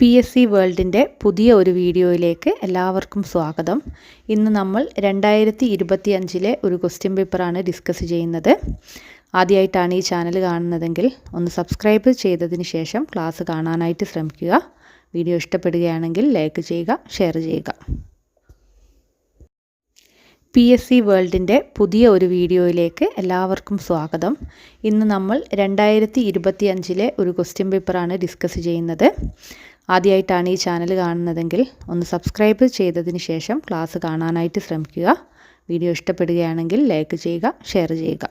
P S C വേൾഡിന്റെ പുതിയ ഒരു വീഡിയോയിലേക്ക് എല്ലാവർക്കും സ്വാഗതം. ഇന്ന് നമ്മൾ രണ്ടായിരത്തി ഇരുപത്തി അഞ്ചിലെ ഒരു ക്വസ്റ്റ്യൻ പേപ്പറാണ് ഡിസ്കസ് ചെയ്യുന്നത്. ആദ്യമായിട്ടാണ് ഈ ചാനൽ കാണുന്നതെങ്കിൽ ഒന്ന് സബ്സ്ക്രൈബ് ചെയ്തതിന് ശേഷം ക്ലാസ് കാണാനായിട്ട് ശ്രമിക്കുക. വീഡിയോ ഇഷ്ടപ്പെടുകയാണെങ്കിൽ ലൈക്ക് ചെയ്യുക ഷെയർ ചെയ്യുക. പി എസ് സി വേൾഡിന്റെ പുതിയ ഒരു വീഡിയോയിലേക്ക് എല്ലാവർക്കും സ്വാഗതം. ഇന്ന് നമ്മൾ രണ്ടായിരത്തി ഇരുപത്തി അഞ്ചിലെ ഒരു ക്വസ്റ്റ്യൻ പേപ്പറാണ് ഡിസ്കസ് ചെയ്യുന്നത്. ആദ്യമായിട്ടാണ് ഈ ചാനൽ കാണുന്നതെങ്കിൽ ഒന്ന് സബ്സ്ക്രൈബ് ചെയ്തതിന് ശേഷം ക്ലാസ് കാണാനായിട്ട് ശ്രമിക്കുക. വീഡിയോ ഇഷ്ടപ്പെടുകയാണെങ്കിൽ ലൈക്ക് ചെയ്യുക ഷെയർ ചെയ്യുക.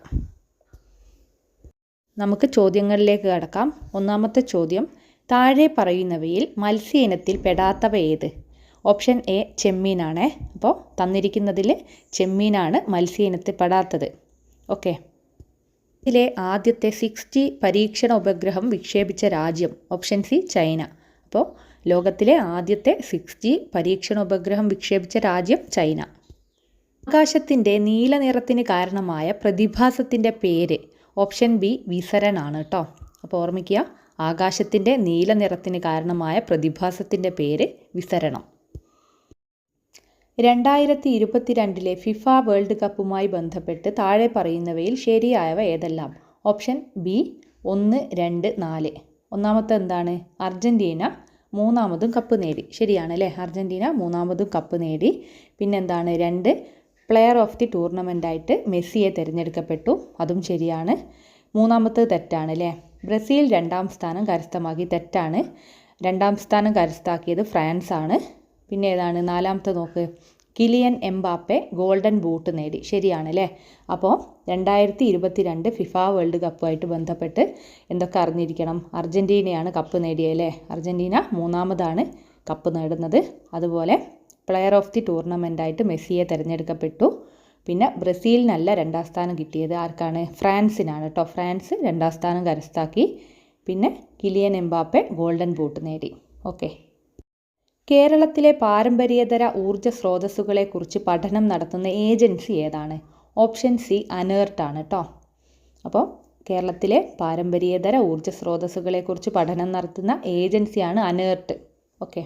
നമുക്ക് ചോദ്യങ്ങളിലേക്ക് കടക്കാം. ഒന്നാമത്തെ ചോദ്യം താഴെ പറയുന്നവയിൽ മത്സ്യ ഇനത്തിൽ പെടാത്തവ ഏത്? ഓപ്ഷൻ എ ചെമ്മീനാണ്. അപ്പോൾ തന്നിരിക്കുന്നതിൽ ചെമ്മീനാണ് മത്സ്യ ഇനത്തിൽ പെടാത്തത്. ഓക്കെ ഇതിലെ ആദ്യത്തെ സിക്സ് ജി പരീക്ഷണ ഉപഗ്രഹം വിക്ഷേപിച്ച രാജ്യം ഓപ്ഷൻ സി ചൈന. അപ്പോൾ ലോകത്തിലെ ആദ്യത്തെ സിക്സ് ജി പരീക്ഷണ ഉപഗ്രഹം വിക്ഷേപിച്ച രാജ്യം ചൈന. ആകാശത്തിന്റെ നീല നിറത്തിന് കാരണമായ പ്രതിഭാസത്തിന്റെ പേര് ഓപ്ഷൻ ബി വിസരനാണ് കേട്ടോ അപ്പോൾ ഓർമ്മിക്കുക ആകാശത്തിന്റെ നീല നിറത്തിന് കാരണമായ പ്രതിഭാസത്തിന്റെ പേര് വിസരണം. രണ്ടായിരത്തി ഇരുപത്തിരണ്ടിലെ ഫിഫ വേൾഡ് കപ്പുമായി ബന്ധപ്പെട്ട് താഴെ പറയുന്നവയിൽ ശരിയായവ ഏതെല്ലാം? ഓപ്ഷൻ ബി ഒന്ന് രണ്ട് നാല്. ഒന്നാമത്തെ എന്താണ്? അർജന്റീന മൂന്നാമതും കപ്പ് നേടി. ശരിയാണ് അല്ലേ അർജന്റീന മൂന്നാമതും കപ്പ് നേടി. പിന്നെന്താണ്? രണ്ട് പ്ലെയർ ഓഫ് ദി ടൂർണമെന്റായിട്ട് മെസ്സിയെ തിരഞ്ഞെടുക്കപ്പെട്ടു. അതും ശരിയാണ്. മൂന്നാമത്തെ തെറ്റാണ് അല്ലേ ബ്രസീൽ രണ്ടാം സ്ഥാനം കരസ്ഥമാക്കി. തെറ്റാണ്. രണ്ടാം സ്ഥാനം കരസ്ഥാക്കിയത് ഫ്രാൻസാണ്. പിന്നെ ഏതാണ്? നാലാമത്തെ നോക്ക്. കിലിയൻ എംബാപ്പെ ഗോൾഡൻ ബൂട്ട് നേടി. ശരിയാണല്ലേ? അപ്പോൾ രണ്ടായിരത്തി ഇരുപത്തി രണ്ട് ഫിഫ വേൾഡ് കപ്പുമായിട്ട് ബന്ധപ്പെട്ട് എന്തൊക്കെ അറിഞ്ഞിരിക്കണം? അർജന്റീനയാണ് കപ്പ് നേടിയല്ലേ? അർജന്റീന മൂന്നാമതാണ് കപ്പ് നേടുന്നത്. അതുപോലെ പ്ലെയർ ഓഫ് ദി ടൂർണമെന്റായിട്ട് മെസ്സിയെ തിരഞ്ഞെടുക്കപ്പെട്ടു. പിന്നെ ബ്രസീലിനല്ല രണ്ടാം സ്ഥാനം കിട്ടിയത്. ആർക്കാണ്? ഫ്രാൻസിനാണ് കേട്ടോ. ഫ്രാൻസ് രണ്ടാം സ്ഥാനം കരസ്ഥാക്കി. പിന്നെ കിലിയൻ എംബാപ്പെ ഗോൾഡൻ ബൂട്ട് നേടി. ഓക്കെ. കേരളത്തിലെ പാരമ്പര്യേതര ഊർജ സ്രോതസ്സുകളെക്കുറിച്ച് പഠനം നടത്തുന്ന ഏജൻസി ഏതാണ്? ഓപ്ഷൻ സി അനേർട്ടാണ് കേട്ടോ അപ്പോൾ കേരളത്തിലെ പാരമ്പര്യേതര ഊർജ സ്രോതസ്സുകളെക്കുറിച്ച് പഠനം നടത്തുന്ന ഏജൻസിയാണ് അനേർട്ട്. ഓക്കെ.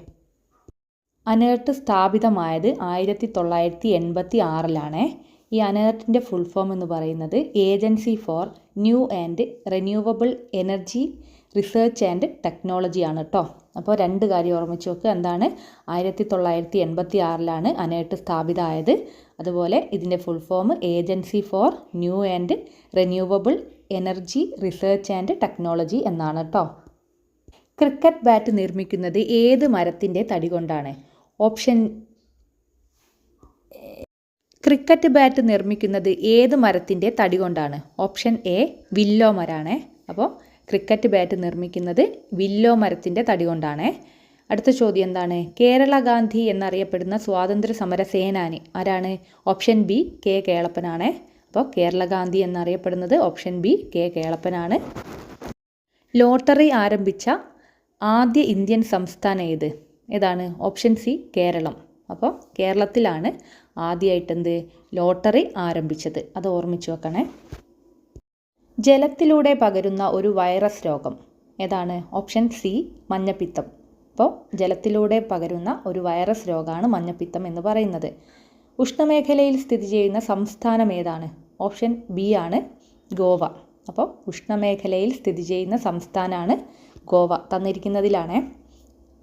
അനേർട്ട് സ്ഥാപിതമായത് ആയിരത്തി തൊള്ളായിരത്തി എൺപത്തി ആറിലാണ്. ഈ അനേർട്ടിന്റെ ഫുൾ ഫോം എന്ന് പറയുന്നത് agency for new and renewable energy research and ടെക്നോളജിയാണ് കേട്ടോ അപ്പോൾ രണ്ട് കാര്യം ഓർമ്മിച്ച് വെക്കുക. എന്താണ്? ആയിരത്തി തൊള്ളായിരത്തി എൺപത്തി ആറിലാണ് അനേട്ട് സ്ഥാപിതമായത് അതുപോലെ ഇതിന്റെ full form agency for new and renewable energy research and technology എന്നാണ് കേട്ടോ. ക്രിക്കറ്റ് ബാറ്റ് നിർമ്മിക്കുന്നത് ഏത് മരത്തിന്റെ തടി കൊണ്ടാണ്? ഓപ്ഷൻ ക്രിക്കറ്റ് ബാറ്റ് നിർമ്മിക്കുന്നത് ഏത് മരത്തിന്റെ തടി കൊണ്ടാണ്? ഓപ്ഷൻ എ വില്ലോ മരാണ് അപ്പോൾ ക്രിക്കറ്റ് ബാറ്റ് നിർമ്മിക്കുന്നത് വില്ലോ മരത്തിന്റെ തടി കൊണ്ടാണ്. അടുത്ത ചോദ്യം എന്താണ്? കേരള ഗാന്ധി എന്നറിയപ്പെടുന്ന സ്വാതന്ത്ര്യ സമര സേനാനി ആരാണ്? ഓപ്ഷൻ ബി കെ കേളപ്പനാണ്. അപ്പോൾ കേരള ഗാന്ധി എന്നറിയപ്പെടുന്നത് ഓപ്ഷൻ ബി കെ കേളപ്പനാണ്. ലോട്ടറി ആരംഭിച്ച ആദ്യ ഇന്ത്യൻ സംസ്ഥാനം ഏത്? ഏതാണ്? Option C Keralam. അപ്പോൾ കേരളത്തിലാണ് ആദ്യമായിട്ടെന്ത് ലോട്ടറി ആരംഭിച്ചത്. അത് ഓർമ്മിച്ച് വെക്കണേ. ജലത്തിലൂടെ പകരുന്ന ഒരു വൈറസ് രോഗം. ഏതാണ്? ഓപ്ഷൻ സി മഞ്ഞപ്പിത്തം. അപ്പോൾ ജലത്തിലൂടെ പകരുന്ന ഒരു വൈറസ് രോഗമാണ് മഞ്ഞപ്പിത്തം എന്ന് പറയുന്നത്. ഉഷ്ണമേഖലയിൽ സ്ഥിതി ചെയ്യുന്ന സംസ്ഥാനം ഏതാണ്? ഓപ്ഷൻ ബി ആണ് ഗോവ. അപ്പോൾ ഉഷ്ണമേഖലയിൽ സ്ഥിതി ചെയ്യുന്ന സംസ്ഥാനമാണ് ഗോവ തന്നിരിക്കുന്നതിലാണ്.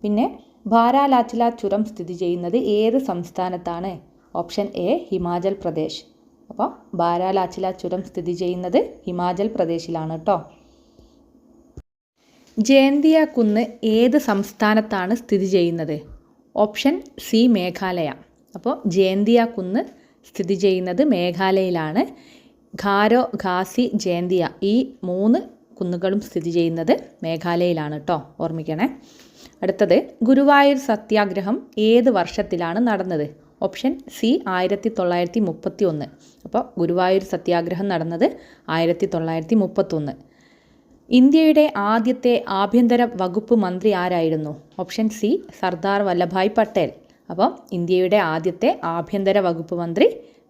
പിന്നെ ഭാരാലാച്ചില ചുരം സ്ഥിതി ചെയ്യുന്നത് ഏത് സംസ്ഥാനത്താണ്? Option A Himachal Pradesh. അപ്പോൾ ബാരാലാച്ചില ചുരം സ്ഥിതി ചെയ്യുന്നത് ഹിമാചൽ പ്രദേശിലാണ് കേട്ടോ ജയന്തിയ കുന്ന് ഏത് സംസ്ഥാനത്താണ് സ്ഥിതി ചെയ്യുന്നത്? Option C Meghalaya. അപ്പോൾ ജയന്തിയ കുന്ന് സ്ഥിതി ചെയ്യുന്നത് മേഘാലയയിലാണ്. ഖാരോ ഖാസി ജയന്തിയ ഈ മൂന്ന് കുന്നുകളും സ്ഥിതി ചെയ്യുന്നത് മേഘാലയയിലാണ് കേട്ടോ ഓർമ്മിക്കണേ. അടുത്തത് ഗുരുവായൂർ സത്യാഗ്രഹം ഏത് വർഷത്തിലാണ് നടന്നത്? ഓപ്ഷൻ സി ആയിരത്തി തൊള്ളായിരത്തി മുപ്പത്തി ഒന്ന് അപ്പോൾ ഗുരുവായൂർ സത്യാഗ്രഹം നടന്നത് ആയിരത്തി തൊള്ളായിരത്തി മുപ്പത്തൊന്ന് ഇന്ത്യയുടെ ആദ്യത്തെ ആഭ്യന്തര വകുപ്പ് മന്ത്രി ആരായിരുന്നു? Option C Sardar Vallabhbhai Patel. അപ്പോൾ ഇന്ത്യയുടെ ആദ്യത്തെ ആഭ്യന്തര വകുപ്പ് മന്ത്രി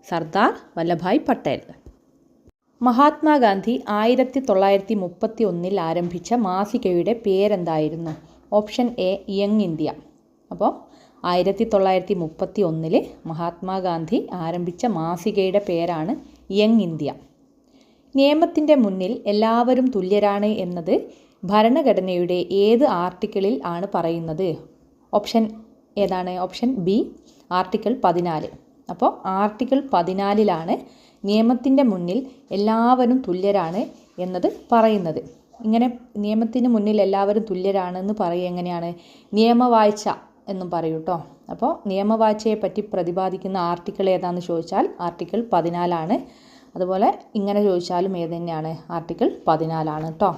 സർദാർ വല്ലഭായ് പട്ടേൽ. മഹാത്മാഗാന്ധി ആയിരത്തി തൊള്ളായിരത്തി മുപ്പത്തി ഒന്നിൽ ആരംഭിച്ച മാസികയുടെ പേരെന്തായിരുന്നു? Option A young India. അപ്പോൾ ആയിരത്തി തൊള്ളായിരത്തി മുപ്പത്തി ഒന്നിൽ മഹാത്മാഗാന്ധി ആരംഭിച്ച മാസികയുടെ പേരാണ് യങ് ഇന്ത്യ. നിയമത്തിന്റെ മുന്നിൽ എല്ലാവരും തുല്യരാണ് എന്നത് ഭരണഘടനയുടെ ഏത് ആർട്ടിക്കിളിൽ ആണ് പറയുന്നത്? ഓപ്ഷൻ ഏതാണ്? ഓപ്ഷൻ ബി ആർട്ടിക്കിൾ പതിനാല്. അപ്പോൾ ആർട്ടിക്കിൾ പതിനാലിലാണ് നിയമത്തിന്റെ മുന്നിൽ എല്ലാവരും തുല്യരാണ് എന്നത് പറയുന്നത്. ഇങ്ങനെ നിയമത്തിന് മുന്നിൽ എല്ലാവരും തുല്യരാണെന്ന് പറയുക എങ്ങനെയാണ്? നിയമവാഴ്ച. എന്നും പറയൂ കേട്ടോ അപ്പോൾ നിയമവാഴ്ചയെ പറ്റി പ്രതിപാദിക്കുന്ന ആർട്ടിക്കിൾ ഏതാണെന്ന് ചോദിച്ചാൽ ആർട്ടിക്കിൾ പതിനാലാണ്. അതുപോലെ ഇങ്ങനെ ചോദിച്ചാലും ഏത് തന്നെയാണ് ആർട്ടിക്കിൾ പതിനാലാണ് കേട്ടോ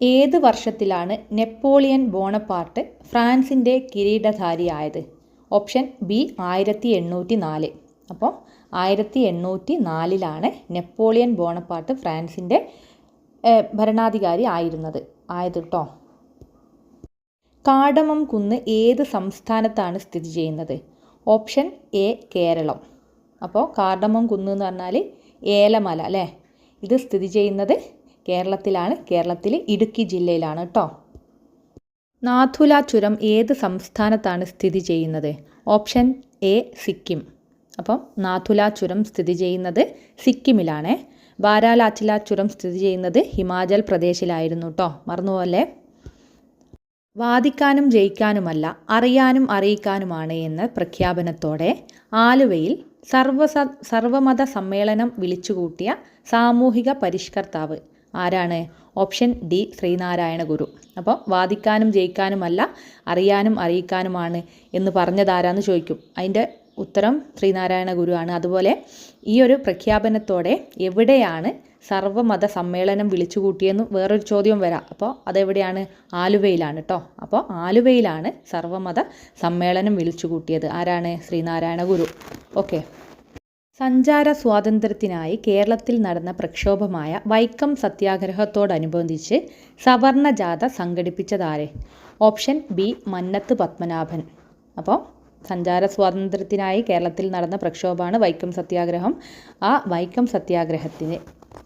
ഏത് വർഷത്തിലാണ് നെപ്പോളിയൻ ബോണപ്പാർട്ട് ഫ്രാൻസിന്റെ കിരീടധാരിയായത്? ഓപ്ഷൻ ബി ആയിരത്തി എണ്ണൂറ്റി നാല് അപ്പോൾ ആയിരത്തി എണ്ണൂറ്റി നാലിലാണ് നെപ്പോളിയൻ ബോണപ്പാർട്ട് ഫ്രാൻസിന്റെ ഭരണാധികാരി ആയിരുന്നത് ആയത് കേട്ടോ കാടമം കുന്ന് ഏത് സംസ്ഥാനത്താണ് സ്ഥിതി ചെയ്യുന്നത്? Option A Keralam. അപ്പോൾ കാർഡമം കുന്ന് എന്ന് പറഞ്ഞാൽ ഏലമല അല്ലേ? ഇത് സ്ഥിതി ചെയ്യുന്നത് കേരളത്തിലാണ്. കേരളത്തിലെ ഇടുക്കി ജില്ലയിലാണ് കേട്ടോ നാഥുല ചുരം ഏത് സംസ്ഥാനത്താണ് സ്ഥിതി ചെയ്യുന്നത്? Option A Sikkim. അപ്പം നാഥുല ചുരം സ്ഥിതി ചെയ്യുന്നത് സിക്കിമിലാണ്. ബാരാലാച്ചില ചുരം സ്ഥിതി ചെയ്യുന്നത് ഹിമാചൽ പ്രദേശിലായിരുന്നു കേട്ടോ മറന്നുപോലെ വാദിക്കാനും ജയിക്കാനുമല്ല അറിയാനും അറിയിക്കാനുമാണ് എന്ന പ്രഖ്യാപനത്തോടെ ആലുവയിൽ സർവസ സർവമത സമ്മേളനം വിളിച്ചുകൂട്ടിയ സാമൂഹിക പരിഷ്കർത്താവ് ആരാണ്? ഓപ്ഷൻ ഡി ശ്രീനാരായണ ഗുരു അപ്പോൾ വാദിക്കാനും ജയിക്കാനുമല്ല അറിയാനും അറിയിക്കാനുമാണ് എന്ന് പറഞ്ഞതാരാന്ന് ചോദിക്കും. അതിന്റെ ഉത്തരം ശ്രീനാരായണ ഗുരുവാണ് അതുപോലെ ഈ ഒരു പ്രഖ്യാപനത്തോടെ എവിടെയാണ് സർവമത സമ്മേളനം വിളിച്ചു കൂട്ടിയെന്ന് വേറൊരു ചോദ്യം വരാം. അപ്പോൾ അതെവിടെയാണ്? ആലുവയിലാണ് കേട്ടോ അപ്പോൾ ആലുവയിലാണ് സർവമത സമ്മേളനം വിളിച്ചു കൂട്ടിയത് ആരാണ്? ശ്രീനാരായണ ഗുരു. ഓക്കെ. സഞ്ചാര സ്വാതന്ത്ര്യത്തിനായി കേരളത്തിൽ നടന്ന പ്രക്ഷോഭമായ വൈക്കം സത്യാഗ്രഹത്തോടനുബന്ധിച്ച് സവർണ ജാഥ സംഘടിപ്പിച്ചതാരെ? Option B Mannath Padmanabhan. അപ്പോൾ സഞ്ചാര സ്വാതന്ത്ര്യത്തിനായി കേരളത്തിൽ നടന്ന പ്രക്ഷോഭമാണ് വൈക്കം സത്യാഗ്രഹം. ആ വൈക്കം സത്യാഗ്രഹത്തിന്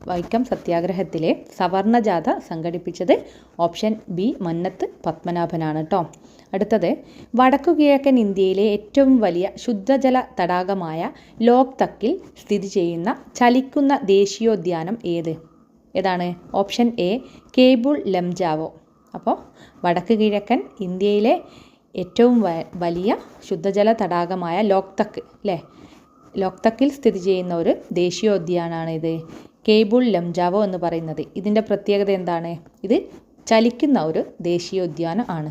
വൈക്കം സത്യാഗ്രഹത്തിലെ സവർണ ജാഥ സംഘടിപ്പിച്ചത് ഓപ്ഷൻ ബി മന്നത്ത് പത്മനാഭനാണ് കേട്ടോ അടുത്തത് വടക്കു കിഴക്കൻ ഇന്ത്യയിലെ ഏറ്റവും വലിയ ശുദ്ധജല തടാകമായ ലോക് തക്കിൽ സ്ഥിതി ചെയ്യുന്ന ചലിക്കുന്ന ദേശീയോദ്യാനം ഏത്? ഏതാണ്? Option A Keibul Lamjao. അപ്പോൾ വടക്ക് കിഴക്കൻ ഇന്ത്യയിലെ ഏറ്റവും വലിയ ശുദ്ധജല തടാകമായ ലോക്തക്ക് അല്ലേ ലോക്തക്കിൽ സ്ഥിതി ചെയ്യുന്ന ഒരു ദേശീയോദ്യാനാണിത് കേബിൾ ലംജാവോ എന്ന് പറയുന്നത്. ഇതിന്റെ പ്രത്യേകത എന്താണ്? ഇത് ചലിക്കുന്ന ഒരു ദേശീയോദ്യാനം ആണ്.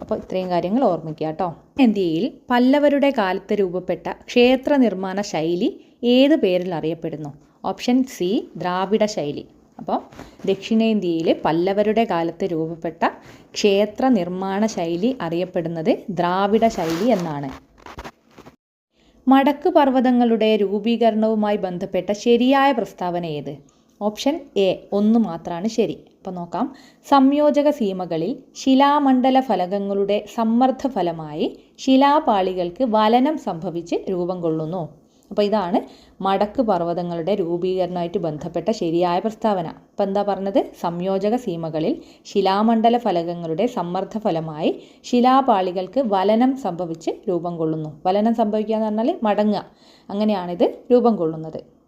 അപ്പോൾ ഇത്രയും കാര്യങ്ങൾ ഓർമ്മിക്കുക കേട്ടോ. ഇന്ത്യയിൽ പല്ലവരുടെ കാലത്ത് രൂപപ്പെട്ട ക്ഷേത്ര നിർമ്മാണ ശൈലി ഏത് പേരിൽ അറിയപ്പെടുന്നു? ഓപ്ഷൻ സി ദ്രാവിഡ ശൈലി. അപ്പോൾ ദക്ഷിണേന്ത്യയിൽ പല്ലവരുടെ കാലത്ത് രൂപപ്പെട്ട ക്ഷേത്ര നിർമ്മാണ ശൈലി അറിയപ്പെടുന്നത് ദ്രാവിഡ ശൈലി എന്നാണ്. മടക്ക് പർവതങ്ങളുടെ രൂപീകരണവുമായി ബന്ധപ്പെട്ട ശരിയായ പ്രസ്താവന ഏത് ഓപ്ഷൻ എ ഒന്ന് മാത്രമാണ് ശരി. അപ്പോൾ നോക്കാം. സംയോജക സീമകളിൽ ശിലാമണ്ഡല ഫലകങ്ങളുടെ സമ്മർദ്ദ ഫലമായി ശിലാപാളികൾക്ക് വലനം സംഭവിച്ച് രൂപം കൊള്ളുന്നു. അപ്പോൾ ഇതാണ് മടക്ക് പർവതങ്ങളുടെ രൂപീകരണമായിട്ട് ബന്ധപ്പെട്ട ശരിയായ പ്രസ്താവന. അപ്പോൾ എന്താ പറഞ്ഞത്? സംയോജക സീമകളിൽ ശിലാമണ്ഡല ഫലകങ്ങളുടെ സമ്മർദ്ദ ഫലമായി ശിലാപാളികൾക്ക് വലനം സംഭവിച്ച് രൂപം കൊള്ളുന്നു. വലനം സംഭവിക്കുക എന്ന് പറഞ്ഞാൽ മടങ്ങുക. അങ്ങനെയാണിത് രൂപം കൊള്ളുന്നത്.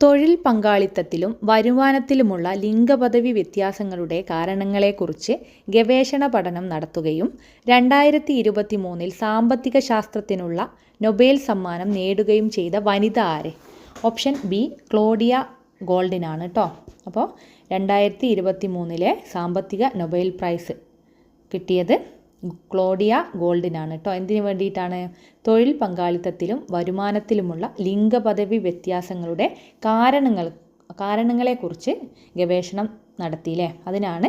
തൊഴിൽ പങ്കാളിത്തത്തിലും വരുമാനത്തിലുമുള്ള ലിംഗപദവി വ്യത്യാസങ്ങളുടെ കാരണങ്ങളെക്കുറിച്ച് ഗവേഷണ പഠനം നടത്തുകയും രണ്ടായിരത്തി ഇരുപത്തി മൂന്നിൽ സാമ്പത്തിക ശാസ്ത്രത്തിനുള്ള നൊബേൽ സമ്മാനം നേടുകയും ചെയ്ത വനിത ആരെ? ഓപ്ഷൻ ബി ക്ലോഡിയ ഗോൾഡിനാണ് കേട്ടോ അപ്പോൾ രണ്ടായിരത്തി ഇരുപത്തി മൂന്നിലെ സാമ്പത്തിക നൊബേൽ പ്രൈസ് കിട്ടിയത് ക്ലോഡിയ ഗോൾഡിനാണ് കേട്ടോ എന്തിനു വേണ്ടിയിട്ടാണ്? തൊഴിൽ പങ്കാളിത്തത്തിലും വരുമാനത്തിലുമുള്ള ലിംഗപദവി വ്യത്യാസങ്ങളുടെ കാരണങ്ങൾ കാരണങ്ങളെക്കുറിച്ച് ഗവേഷണം നടത്തിയില്ലേ? അതിനാണ്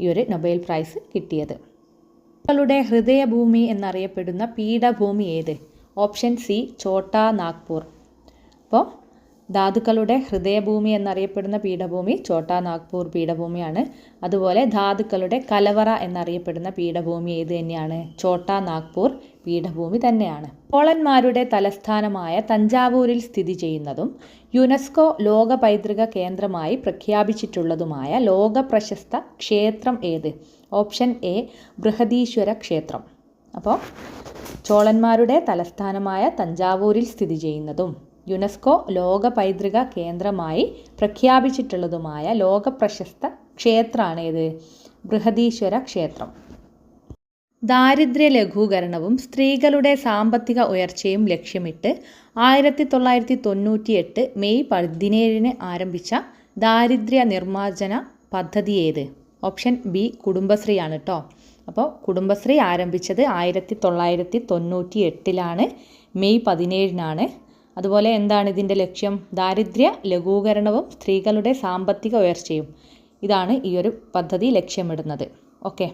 ഈ ഒരു നൊബേൽ പ്രൈസ് കിട്ടിയത്. നിങ്ങളുടെ ഹൃദയഭൂമി എന്നറിയപ്പെടുന്ന പീഠഭൂമി ഏത്? Option C Chota Nagpur. അപ്പോൾ ധാതുക്കളുടെ ഹൃദയഭൂമി എന്നറിയപ്പെടുന്ന പീഠഭൂമി ഛോട്ടാ നാഗ്പൂർ പീഠഭൂമിയാണ്. അതുപോലെ ധാതുക്കളുടെ കലവറ എന്നറിയപ്പെടുന്ന പീഠഭൂമി ഏത് തന്നെയാണ്. ഛോട്ടാ നാഗ്പൂർ പീഠഭൂമി തന്നെയാണ്. ചോളന്മാരുടെ തലസ്ഥാനമായ തഞ്ചാവൂരിൽ സ്ഥിതി ചെയ്യുന്നതും യുനെസ്കോ ലോക പൈതൃക കേന്ദ്രമായി പ്രഖ്യാപിച്ചിട്ടുള്ളതുമായ ലോക പ്രശസ്ത ക്ഷേത്രം ഏത്? ഓപ്ഷൻ എ ബൃഹദീശ്വര ക്ഷേത്രം. അപ്പോൾ ചോളന്മാരുടെ തലസ്ഥാനമായ തഞ്ചാവൂരിൽ സ്ഥിതി ചെയ്യുന്നതും യുനെസ്കോ ലോക പൈതൃക കേന്ദ്രമായി പ്രഖ്യാപിച്ചിട്ടുള്ളതുമായ ലോക പ്രശസ്ത ക്ഷേത്രമാണ് ഏത് ബൃഹദീശ്വര ക്ഷേത്രം. ദാരിദ്ര്യ ലഘൂകരണവും സ്ത്രീകളുടെ സാമ്പത്തിക ഉയർച്ചയും ലക്ഷ്യമിട്ട് ആയിരത്തി തൊള്ളായിരത്തി തൊണ്ണൂറ്റി എട്ട് മെയ് പതിനേഴിന് ആരംഭിച്ച ദാരിദ്ര്യ നിർമ്മാർജന പദ്ധതി ഏത് ഓപ്ഷൻ ബി കുടുംബശ്രീയാണ് കേട്ടോ അപ്പോൾ കുടുംബശ്രീ ആരംഭിച്ചത് ആയിരത്തി തൊള്ളായിരത്തി തൊണ്ണൂറ്റി എട്ടിലാണ് മെയ് പതിനേഴിനാണ്. അതുപോലെ എന്താണ് ഇതിന്റെ ലക്ഷ്യം? ദാരിദ്ര്യ ലഘൂകരണവും സ്ത്രീകളുടെ സാമ്പത്തിക ഉയർച്ചയും. ഇതാണ് ഈ ഒരു പദ്ധതി ലക്ഷ്യമിടുന്നത്. ഓക്കെ.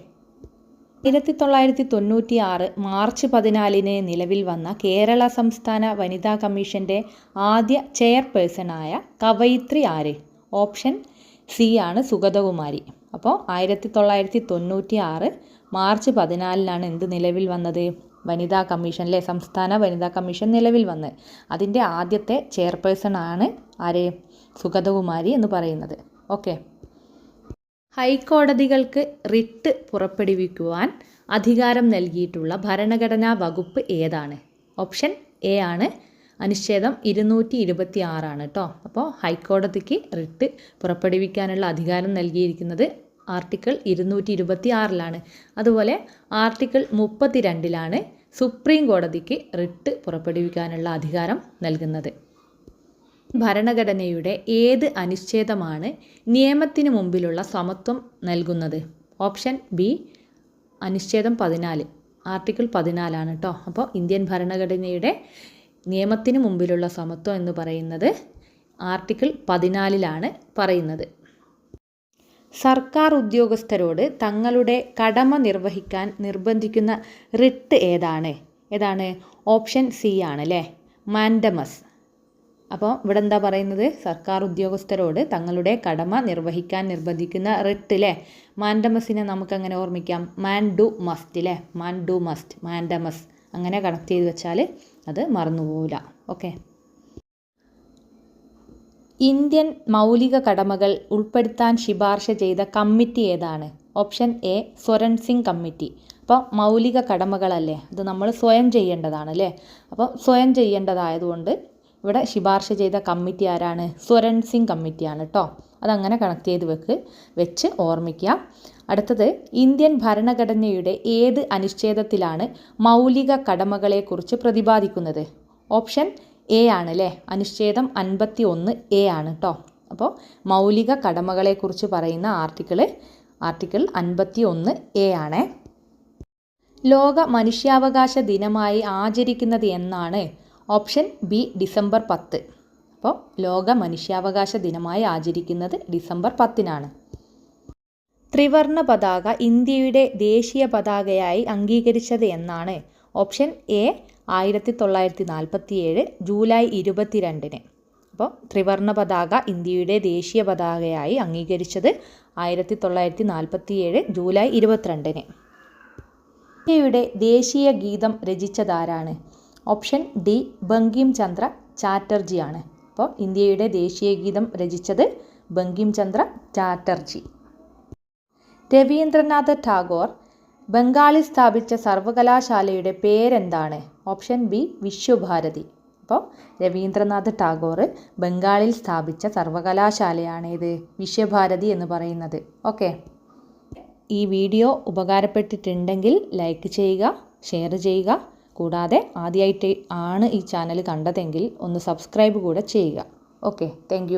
ആയിരത്തി തൊള്ളായിരത്തി തൊണ്ണൂറ്റി ആറ് മാർച്ച് പതിനാലിന് നിലവിൽ വന്ന കേരള സംസ്ഥാന വനിതാ കമ്മീഷന്റെ ആദ്യ ചെയർപേഴ്സണായ കവയിത്രി ആര്? ഓപ്ഷൻ സി ആണ് സുഗതകുമാരി. അപ്പോൾ ആയിരത്തി തൊള്ളായിരത്തി തൊണ്ണൂറ്റി ആറ് മാർച്ച് പതിനാലിനാണ് എന്ത് നിലവിൽ വന്നത്? വനിതാ കമ്മീഷൻ അല്ലേ? സംസ്ഥാന വനിതാ കമ്മീഷൻ നിലവിൽ വന്ന്. അതിന്റെ ആദ്യത്തെ ചെയർപേഴ്സൺ ആണ് ആരെ? സുഗതകുമാരി എന്ന് പറയുന്നത്. ഓക്കെ. ഹൈക്കോടതികൾക്ക് റിട്ട് പുറപ്പെടുവിക്കുവാൻ അധികാരം നൽകിയിട്ടുള്ള ഭരണഘടനാ വകുപ്പ് ഏതാണ്? ഓപ്ഷൻ എ ആണ്. അനുച്ഛേദം ഇരുന്നൂറ്റി ഇരുപത്തി ആറാണ് കേട്ടോ അപ്പോൾ ഹൈക്കോടതിക്ക് റിട്ട് പുറപ്പെടുവിക്കാനുള്ള അധികാരം നൽകിയിരിക്കുന്നത് ആർട്ടിക്കിൾ ഇരുന്നൂറ്റി ഇരുപത്തി ആറിലാണ് അതുപോലെ ആർട്ടിക്കിൾ മുപ്പത്തി രണ്ടിലാണ് സുപ്രീം കോടതിക്ക് റിട്ട് പുറപ്പെടുവിക്കാനുള്ള അധികാരം നൽകുന്നത്. ഭരണഘടനയുടെ ഏത് അനുച്ഛേദമാണ് നിയമത്തിന് മുമ്പിലുള്ള സമത്വം നൽകുന്നത്? ഓപ്ഷൻ ബി അനുച്ഛേദം പതിനാല്. ആർട്ടിക്കിൾ പതിനാലാണ് കേട്ടോ അപ്പോൾ ഇന്ത്യൻ ഭരണഘടനയുടെ നിയമത്തിന് മുമ്പിലുള്ള സമത്വം എന്ന് പറയുന്നത് ആർട്ടിക്കിൾ പതിനാലിലാണ് പറയുന്നത്. സർക്കാർ ഉദ്യോഗസ്ഥരോട് തങ്ങളുടെ കടമ നിർവഹിക്കാൻ നിർബന്ധിക്കുന്ന റിട്ട് ഏതാണ്? ഏതാണ്? ഓപ്ഷൻ സി ആണ് അല്ലേ മാൻഡമസ്. അപ്പോൾ ഇവിടെ എന്താ പറയുന്നത്? സർക്കാർ ഉദ്യോഗസ്ഥരോട് തങ്ങളുടെ കടമ നിർവഹിക്കാൻ നിർബന്ധിക്കുന്ന റിട്ട് അല്ലേ മാൻഡമസിനെ നമുക്ക് അങ്ങനെ ഓർമ്മിക്കാം. മാൻ ഡു മസ്റ്റ് അല്ലേ മാൻ ഡു മസ്റ്റ് മാൻഡമസ്. അങ്ങനെ കണക്ട് ചെയ്ത് വെച്ചാൽ അത് മറന്നുപോകില്ല ഓക്കെ. ഇന്ത്യൻ മൗലിക കടമകൾ ഉൾപ്പെടുത്താൻ ശുപാർശ ചെയ്ത കമ്മിറ്റി ഏതാണ്? Option A Swaran Singh committee. അപ്പോൾ മൗലിക കടമകളല്ലേ? അത് നമ്മൾ സ്വയം ചെയ്യേണ്ടതാണ് അല്ലേ? അപ്പോൾ സ്വയം ചെയ്യേണ്ടതായതുകൊണ്ട് ഇവിടെ ശുപാർശ ചെയ്ത കമ്മിറ്റി ആരാണ്? സ്വരൺ സിംഗ് കമ്മിറ്റിയാണ് കേട്ടോ അതങ്ങനെ കണക്ട് ചെയ്ത് വെക്ക് വെച്ച് ഓർമ്മിക്കുക അടുത്തത് ഇന്ത്യൻ ഭരണഘടനയുടെ ഏത് അനുച്ഛേദത്തിലാണ് മൗലിക കടമകളെക്കുറിച്ച് പ്രതിപാദിക്കുന്നത്? ഓപ്ഷൻ എ ആണ് അല്ലേ അനുച്ഛേദം അൻപത്തി ഒന്ന് എ ആണ് കേട്ടോ അപ്പോൾ മൗലിക കടമകളെക്കുറിച്ച് പറയുന്ന ആർട്ടിക്കിൾ ആർട്ടിക്കിൾ അൻപത്തി ഒന്ന് എ ആണ്. ലോക മനുഷ്യാവകാശ ദിനമായി ആചരിക്കുന്നത് എന്നാണ് ഓപ്ഷൻ ബി ഡിസംബർ പത്ത്. അപ്പോൾ ലോക മനുഷ്യാവകാശ ദിനമായി ആചരിക്കുന്നത് ഡിസംബർ പത്തിനാണ്. ത്രിവർണ പതാക ഇന്ത്യയുടെ ദേശീയ പതാകയായി അംഗീകരിച്ചത് എന്നാണ് ഓപ്ഷൻ എ ആയിരത്തി തൊള്ളായിരത്തി നാൽപ്പത്തി ഏഴ് ജൂലൈ ഇരുപത്തിരണ്ടിന്. അപ്പോൾ ത്രിവർണ പതാക ഇന്ത്യയുടെ ദേശീയ പതാകയായി അംഗീകരിച്ചത് ആയിരത്തി തൊള്ളായിരത്തി നാൽപ്പത്തി ഏഴ് ജൂലൈ ഇരുപത്തിരണ്ടിന്. ഇന്ത്യയുടെ ദേശീയ ഗീതം രചിച്ചതാരാണ്? ഓപ്ഷൻ ഡി ബങ്കിം ചന്ദ്ര ചാറ്റർജിയാണ്. അപ്പോൾ ഇന്ത്യയുടെ ദേശീയ ഗീതം രചിച്ചത് ബങ്കിം ചന്ദ്ര ചാറ്റർജി. രവീന്ദ്രനാഥ് ടാഗോർ ബംഗാളിൽ സ്ഥാപിച്ച സർവകലാശാലയുടെ പേരെന്താണ്? Option B Visva Bharati. അപ്പോൾ രവീന്ദ്രനാഥ് ടാഗോർ ബംഗാളിൽ സ്ഥാപിച്ച സർവകലാശാലയാണ് ഇത് വിശ്വഭാരതി എന്ന് പറയുന്നത്. ഓക്കെ. ഈ വീഡിയോ ഉപകാരപ്പെട്ടിട്ടുണ്ടെങ്കിൽ ലൈക്ക് ചെയ്യുക ഷെയർ ചെയ്യുക. കൂടാതെ ആദ്യമായിട്ട് ആണ് ഈ ചാനൽ കണ്ടതെങ്കിൽ ഒന്ന് സബ്സ്ക്രൈബ് കൂടെ ചെയ്യുക. ഓക്കെ. താങ്ക്